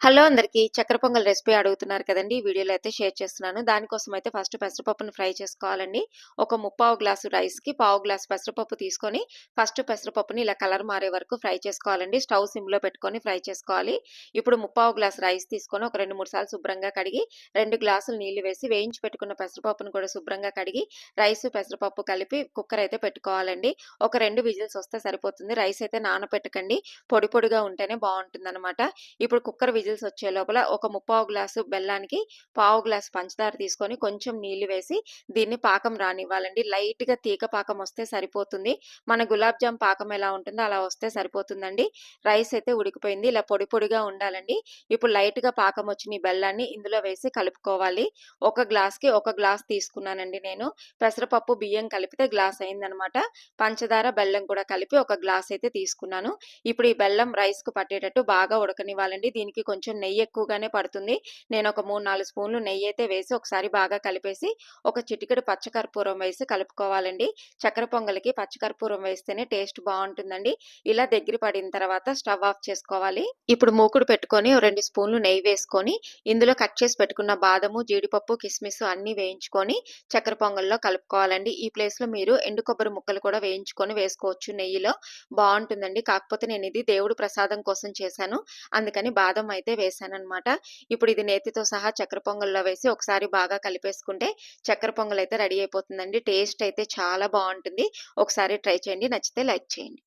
Hello అందరికీ చక్కెర pongal recipe అడుగుతున్నారు కదండి. ఈ వీడియోలో అయితే షేర్ చేస్తున్నాను. దానికోసం అయితే ఫస్ట్ పెసరపప్పును ఫ్రై చేసుకోవాలండి. ఒక ముప్పావు గ్లాసు రైస్కి పావు గ్లాసు పెసరపప్పు తీసుకొని ఫస్ట్ పెసరపప్పుని ఇలా కలర్ మారే వరకు ఫ్రై చేసుకోవాలండి. స్టవ్ సిమ్లో పెట్టుకొని ఫ్రై చేసుకోవాలి. ఇప్పుడు ముప్పావు గ్లాసు రైస్ తీసుకొని ఒక రెండు మూడు సార్లు శుభ్రంగా కడిగి రెండు గ్లాసులు నీళ్ళు వేసి వేయించి పెట్టుకున్న పెసరపప్పును కూడా శుభ్రంగా కడిగి రైస్ పెసరపప్పు కలిపి కుక్కర్ అయితే పెట్టుకోవాలండి. ఒక రెండు విజిల్స్ వస్తే సరిపోతుంది. రైస్ అయితే నానపెట్టకండి. పొడి పొడిగా ఉంటేనే బాగుంటుంది ఇప్పుడు కుక్కర్ విజిల్ విజిల్స్ వచ్చే లోపల ఒక ముప్పావు గ్లాసు బెల్లానికి పావు గ్లాసు పంచదార తీసుకొని కొంచెం నీళ్ళు వేసి దీన్ని పాకం రానివ్వాలండి. లైట్గా తీగ పాకం వస్తే సరిపోతుంది. మన గులాబ్ జామ్ పాకం ఎలా ఉంటుందో అలా వస్తే సరిపోతుందండి. రైస్ అయితే ఉడికిపోయింది. ఇలా పొడి పొడిగా ఉండాలండి. ఇప్పుడు లైట్గా పాకం వచ్చిన ఈ బెల్లాన్ని ఇందులో వేసి కలుపుకోవాలి. ఒక గ్లాస్కి ఒక గ్లాస్ తీసుకున్నానండి నేను. పెసరపప్పు బియ్యం కలిపితే గ్లాస్ అయిందనమాట. పంచదార బెల్లం కూడా కలిపి ఒక గ్లాస్ అయితే తీసుకున్నాను. ఇప్పుడు ఈ బెల్లం రైస్కు పట్టేటట్టు బాగా ఉడకనివ్వాలండి. దీనికి కొంచెం కొంచెం నెయ్యి ఎక్కువగానే పడుతుంది. నేను ఒక మూడు నాలుగు స్పూన్లు నెయ్యి అయితే వేసి ఒకసారి బాగా కలిపేసి ఒక చిటికెడు పచ్చకర్పూరం వేసి కలుపుకోవాలండి. చక్కెర పొంగలికి పచ్చకర్పూరం వేస్తేనే టేస్ట్ బాగుంటుందండి. ఇలా దగ్గర పడిన తర్వాత స్టవ్ ఆఫ్ చేసుకోవాలి. ఇప్పుడు మూకుడు పెట్టుకొని రెండు స్పూన్లు నెయ్యి వేసుకొని ఇందులో కట్ చేసి పెట్టుకున్న బాదము జీడిపప్పు కిస్మిస్ అన్ని వేయించుకొని చక్కెర పొంగల్లో కలుపుకోవాలండి. ఈ ప్లేస్లో మీరు ఎండు కొబ్బరి ముక్కలు కూడా వేయించుకొని వేసుకోవచ్చు నెయ్యిలో. బాగుంటుందండి. కాకపోతే నేను ఇది దేవుడు ప్రసాదం కోసం చేశాను. అందుకని బాదం అయితే వేసానమాట ఇప్పుడు ఇది నేతితో సహా చక్కెర పొంగల్లో వేసి ఒకసారి బాగా కలిపేసుకుంటే చక్కెర పొంగల్ అయితే రెడీ అయిపోతుందండి. టేస్ట్ అయితే చాలా బాగుంటుంది ఒకసారి ట్రై చేయండి. నచ్చితే లైక్ చేయండి.